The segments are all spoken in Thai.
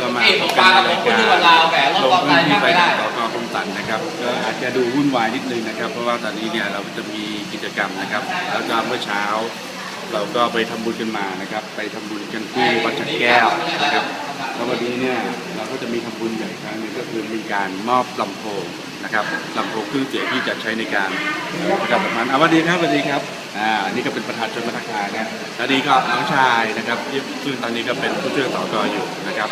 ก็มาพี่ผมปลากระผมคนที่วันลาวแหมรถลงกองไทพื้นยที่นั่งไปไม่ได้สกคมสันนะครับก็อาจจะดูวุ่นวายนิดนึงนะครับ เพราะว่าตอนนี้เนี่ยเราจะมีกิจกรรมนะครับ แล้วก็เมื่อเช้า เราก็ไปทำบุญกันมานะครับ ไปทำบุญกันที่วัดฉัดแก้วนะครับแล้ววันนี้เนี่ยเราก็จะมีทำบุญใหญ่ครั้งหนึงก็คือมีการมอบลำโพงนะครับลำโพงเครื่องเสียงที่จะใช้ในการประชาสัมพันธ์อะสวัสดีครับสวัสดีครับ อ่าอันนี้ก็เป็นประธานชนมาทักทายนะแล้วนี่ก็น้องชายนะครับที่ซึ่งตอนนี้ก็เป็นผู้ช่วยสกอยู่นะครับ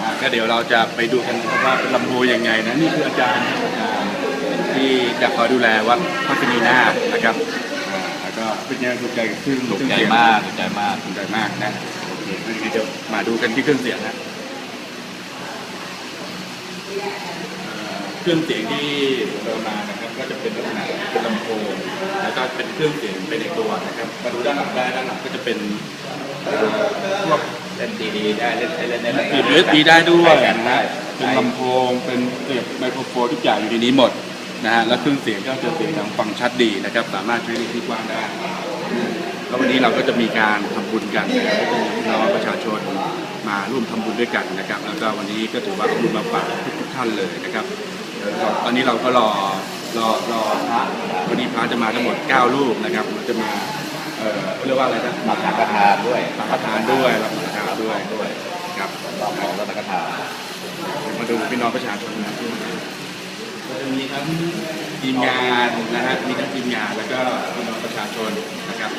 อ่าก็เดี๋ยวเราจะไปดูกันนะครับว่าเป็นลำโพงยังไงนะนี่คืออาจารย์อาจารย์ที่จะคอยดูแลวัดพระศรีนาถนะครับอ่าแล้วก็เป็นยังไงถูกใจกับเครื่องถูกเครื่องใจเสียงมากถูกใจมาก ถูกใจมากนะโอเคงั้นเดี๋ยวมาดูกันที่เครื่องเสียงนะเอ่อ เครื่องเสียงที่เรามานะครับก็จะเป็นลักษณะเป็นลำโพงแล้วก็เป็นเครื่องเสียงเป็นในตัวนะครับมาดูด้านหลังได้ด้านหลังก็จะเป็นเอ่อพวก เล่นดีดีได้เล่นเล่นได้ปิด USB ได้ด้วยนะได้ฮะเป็นลำโพง เป็นเสียบไมโครโฟนทุกอย่างอยู่ในนี้หมดนะฮะ แล้วเครื่องเสียงก็จะเสียงดังฟังชัดดีนะครับ สามารถใช้ในที่กว้างได้ แล้ววันนี้เราก็จะมีการทำบุญกันนะครับก็จะมีพี่น้องประชาชนมาร่วมทำบุญด้วยกันนะครับ แล้วก็วันนี้ก็ถือว่าเอาบุญมาฝากทุกๆท่านเลยนะครับเดี๋ยวเรา ตอนนี้เราก็รอรอรอพระวันนี้พระจะมาทั้งหมด 9 รูปนะครับเราจะมาเอ่อเรียกว่าอะไรนะมาสังฆทานด้วยสังฆทานด้วยรับสังฆทานด้วยด้วยครับรอบของรับสังฆทานมาดูพี่น้องประชาชนนะก็จะมีทั้งทีมงานนะฮะมีทั้งทีมงานแล้วก็พี่น้องประชาชนนะครับ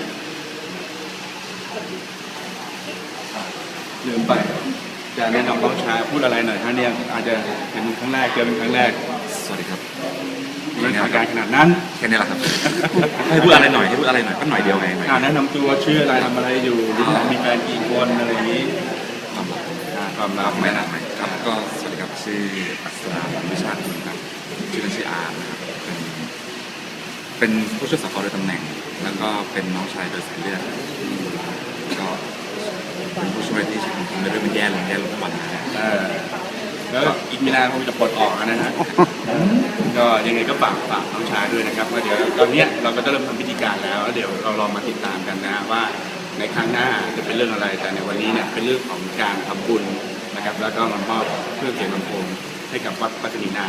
ลืมไปจะแนะนำน้องชายพูดอะไรหน่อยฮะเนี่ยอาจจะเป็นครั้งแรกเจอเป็นครั้งแรก สวัสดีครับไม่ทางการขนาดนั้นแค่นี้แหละครับ ให้พูดอะไรหน่อยให้พูดอะไรหน่อยก็หน่อยเดียวไงหน่อยอ่าแนะนำตัวชื่ออะไรทำอะไรอยู่หรือมีแฟนกี่คนอะไรอย่างนี้ความรักอ่าความลับไม่ไม่นานนะไหมครับก็สวัสดีครับชื่ออัศราวิชาคุณครับชื่อเล่นชื่ออาร์มนะครับเป็นเป็นผู้ช่วยสกโดยตำแหน่ง แล้วก็เป็นน้องชายโดยสายเลือดก็เป็นผู้ช่วยที่ทำให้เรื่องมันแย่ลงแย่ลงทุกวันนะฮะเออ แล้วอีกไม่นานคงจะปลดออกนะฮะก็ยังไงก็ฝากฝากน้องชายด้วยนะครับว่าเดี๋ยวตอนเนี้ยเราก็จะเริ่มทำพิธีการแล้วเดี๋ยวเราลองมาติดตามกันนะฮะว่าในครั้งหน้าจะเป็นเรื่องอะไรแต่ในวันนี้เนี่ยเป็นเรื่องของการทำบุญนะครับ แล้วก็มามอบเครื่องเสียงลำโพงให้กับวัดปัตตานีนา